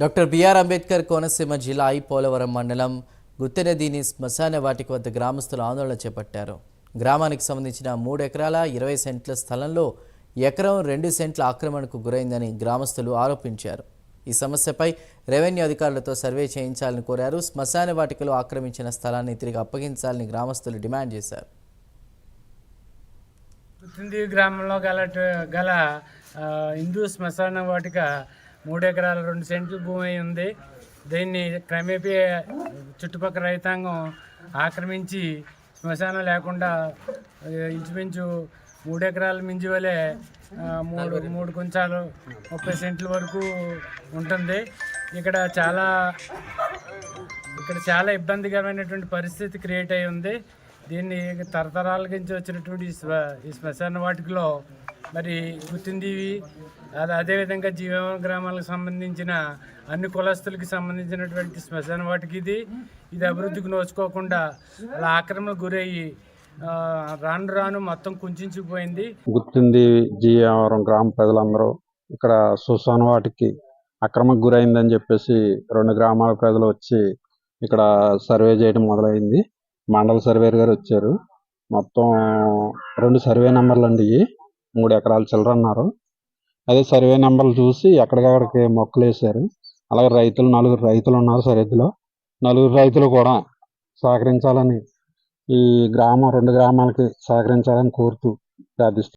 Doctor BR Ambedkar Konaseema జిల్లా I Polavaram మండలం గుత్తెనదీని శ్మశాన వాటిక వద్ద గ్రామస్తులు ఆందోళన చేపట్టారు. గ్రామానికి సంబంధించిన మూడు ఎకరాల ఇరవై సెంట్ల స్థలంలో ఎకరం రెండు సెంట్ల ఆక్రమణకు గురైందని గ్రామస్తులు ఆరోపించారు. ఈ సమస్యపై రెవెన్యూ అధికారులతో సర్వే చేయించాలని కోరారు. శ్మశాన వాటికలో ఆక్రమించిన స్థలాన్ని తిరిగి అప్పగించాలని గ్రామస్తులు డిమాండ్ చేశారు. గ్రామంలో గల గల హిందూ శ్మశాన వాటిక మూడు ఎకరాల రెండు సెంట్లు భూమి ఉంది. దీన్ని క్రమేపీ చుట్టుపక్కల రైతాంగం ఆక్రమించి శ్మశానం లేకుండా ఇంచుమించు మూడు ఎకరాల మించి వలె మూడు మూడు కొంచాలు ముప్పై సెంట్ల వరకు ఉంటుంది. ఇక్కడ చాలా ఇక్కడ చాలా ఇబ్బందికరమైనటువంటి పరిస్థితి క్రియేట్ అయి ఉంది. దీన్ని తరతరాల నుంచి వచ్చినటువంటి ఈ ఈ శ్మశాన వాటికలో మరి గుర్తిందివి అది అదేవిధంగా జీవన గ్రామాలకు సంబంధించిన అన్ని కులస్తులకి సంబంధించినటువంటి శ్మశాన వాటికి ఇది. ఇది అభివృద్ధికి నోచుకోకుండా అలా ఆక్రమణ గురయ్యి ఆ, రాను రాను మొత్తం కుంచించిపోయింది. గుర్తుంది జీవరం గ్రామ ప్రజలందరూ ఇక్కడ శ్మశాన వాటికి అక్రమకు గురైందని చెప్పేసి రెండు గ్రామాల ప్రజలు వచ్చి ఇక్కడ సర్వే చేయడం మొదలైంది. మండల సర్వేర్ గారు వచ్చారు. మొత్తం రెండు సర్వే నెంబర్లు అండి ఇవి. మూడు ఎకరాల చిల్లర అన్నారు. అదే సర్వే నెంబర్లు చూసి ఎక్కడికక్కడికి మొక్కలు వేశారు. అలాగే రైతులు నలుగురు రైతులు ఉన్నారు సరిహద్దులో. నలుగురు రైతులు కూడా సహకరించాలని ఈ గ్రామం రెండు గ్రామాలకి సహకరించాలని కోరుతూ ప్రార్థిస్తున్నాను